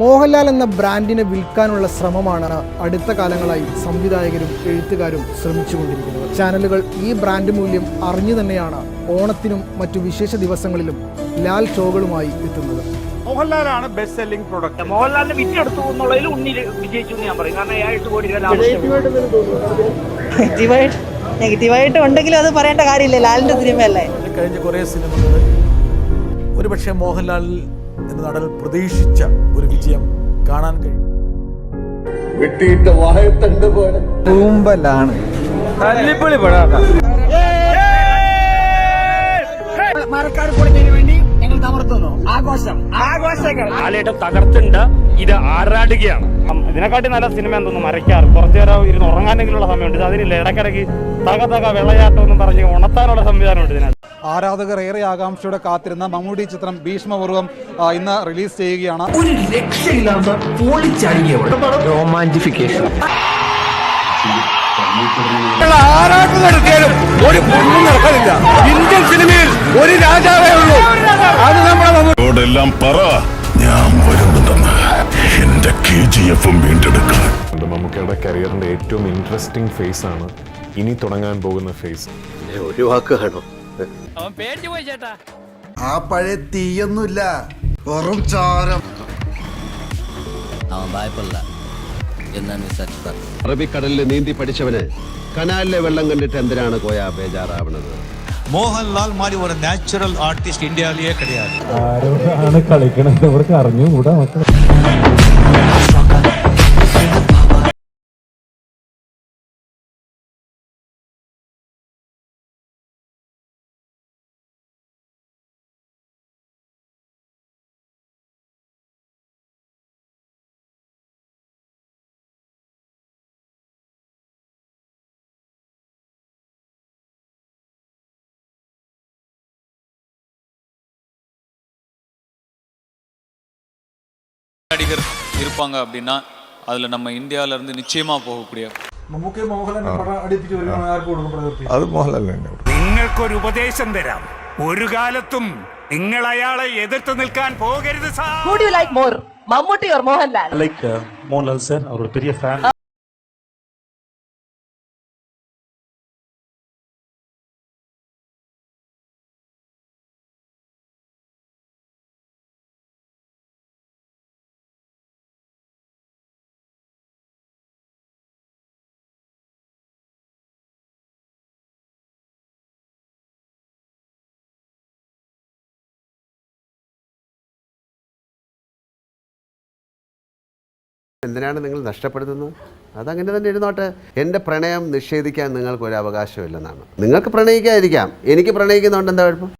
മോഹൻലാൽ എന്ന ബ്രാൻഡിനെ വിൽക്കാനുള്ള ശ്രമമാണ് അടുത്ത കാലങ്ങളായി സംവിധായകരും എഴുത്തുകാരും ശ്രമിച്ചുകൊണ്ടിരിക്കുന്നത്. ചാനലുകൾ ഈ ബ്രാൻഡ് മൂല്യം അറിഞ്ഞു തന്നെയാണ് ഓണത്തിനും മറ്റു വിശേഷ ദിവസങ്ങളിലും ലാൽ ഷോകളുമായി എത്തുന്നത്. മോഹൻലാലാണ് ബെസ്റ്റ് സെല്ലിംഗ് പ്രൊഡക്റ്റ് മോഹൻലാലിന്റെ വിറ്റെടുത്തു എന്നുള്ളതിൽ ഉണ്ണി വിജയിച്ചു എന്ന് ഞാൻ പറയും. കാരണം ഏഴ് കോടി നെഗറ്റീവായിട്ട് നെഗറ്റീവായിട്ട് ഉണ്ടെങ്കിലും അത് പറയേണ്ട കാര്യമില്ല. ലാലിന്റെ സിനിമയല്ലേ? കഴിഞ്ഞ കുറേ സിനിമകൾ ഒരുപക്ഷെ മോഹൻലാൽ എന്ന നടൻ പ്രതീക്ഷിച്ച ഒരു വിജയം കാണാൻ കഴിയും. വെട്ടിയിട്ട വാഴത്തണ്ട് പോലെ. തൂമ്പലാണ്. തല്ലിപ്പൊളി പെടാത്ത. മരക്കാർ പൊളിഞ്ഞതിന് വേണ്ടി ഞങ്ങൾ തമർത്തുന്നു ആഘോഷം. ആഘോഷങ്ങൾ. തകർത്തുണ്ട്. ഇത് ആരാടുകയാണ്? ഇതിനെക്കാട്ടി നല്ല സിനിമ എന്തോന്നു മരയ്ക്കാറ് കുറച്ചു നേരം ഇരുന്ന് ഉറങ്ങാനെങ്കിലുള്ള സമയമുണ്ട്. ഇത് അതിനില്ല? ഇടയ്ക്കിടയ്ക്ക് തക തക വെള്ളയാട്ടം എന്നും പറഞ്ഞ് ഉണർത്താനുള്ള സംവിധാനമുണ്ട് ഇതിനകത്ത്. ആരാധകർ ഏറെ ആകാംക്ഷയോടെ കാത്തിരുന്ന മമ്മൂട്ടി ചിത്രം ഭീഷ്മപൂർവം ഇന്ന് റിലീസ് ചെയ്യുകയാണ്. ോടെല്ലാം പറ ഞാൻ വരുന്നുണ്ടെന്ന് എന്റെ കെ ജി എഫും വീണ്ടെടുക്കാൻ. മമ്മൂക്കയുടെ കരിയറിന്റെ ഏറ്റവും ഇൻട്രസ്റ്റിംഗ് ഫേസ് ആണ് ഇനി തുടങ്ങാൻ പോകുന്ന ഫേസ് ഒഴിവാക്കുകയാണോ ആ പഴയ തീയൊന്നുമില്ല വെറും ചാരം. അവൻ വായ്പല്ല എന്നാണ് വിചാരിച്ചത് അറബിക്കടലിൽ നീന്തി പഠിച്ചവന് കനാലിലെ വെള്ളം കണ്ടിട്ട് എന്തിനാണ് കോയ ബേജാറാവണത്? മോഹൻലാൽ മാറി ഒരു നാച്ചുറൽ ആർട്ടിസ്റ്റ് ഇന്ത്യയിലേ കിടயாது ആരോടാണ് കളിക്കണത്? അവർക്ക് അറിഞ്ഞുകൂടാ മക്കൾ நடிகர் இருப்பாங்க அப்படின்னா அதுல நம்ம இந்தியால இருந்து நிச்சயமா போகக்கூடிய മമ്മൂക്കെ മോഹൻലാലിനെ പടം അടുപ്പിച്ച് വരുമ്പോൾ ആർക്ക് കൊടുക്കും പ്രകൃതി അത് മോഹൻലാൽ തന്നെ നിങ്ങൾക്കൊരു ഉപദേശം തരാം ഒരു കാലത്തും നിങ്ങൾ അയാളെ എതിർത്ത് നിൽക്കാൻ പോകരുത് sir Who do you like more? Mammootty or Mohanlal like Mohanlal sir அவர் ஒரு பெரிய എന്തിനാണ് നിങ്ങൾ നഷ്ടപ്പെടുത്തുന്നത്? അതങ്ങനെ തന്നെ ഇരുന്നോട്ടെ. എന്റെ പ്രണയം നിഷേധിക്കാൻ നിങ്ങൾക്ക് ഒരു അവകാശമില്ലെന്നാണ് നിങ്ങൾക്ക് പ്രണയിക്കാതിരിക്കാം. എനിക്ക് പ്രണയിക്കുന്നതുകൊണ്ട് എന്താ കുഴപ്പം?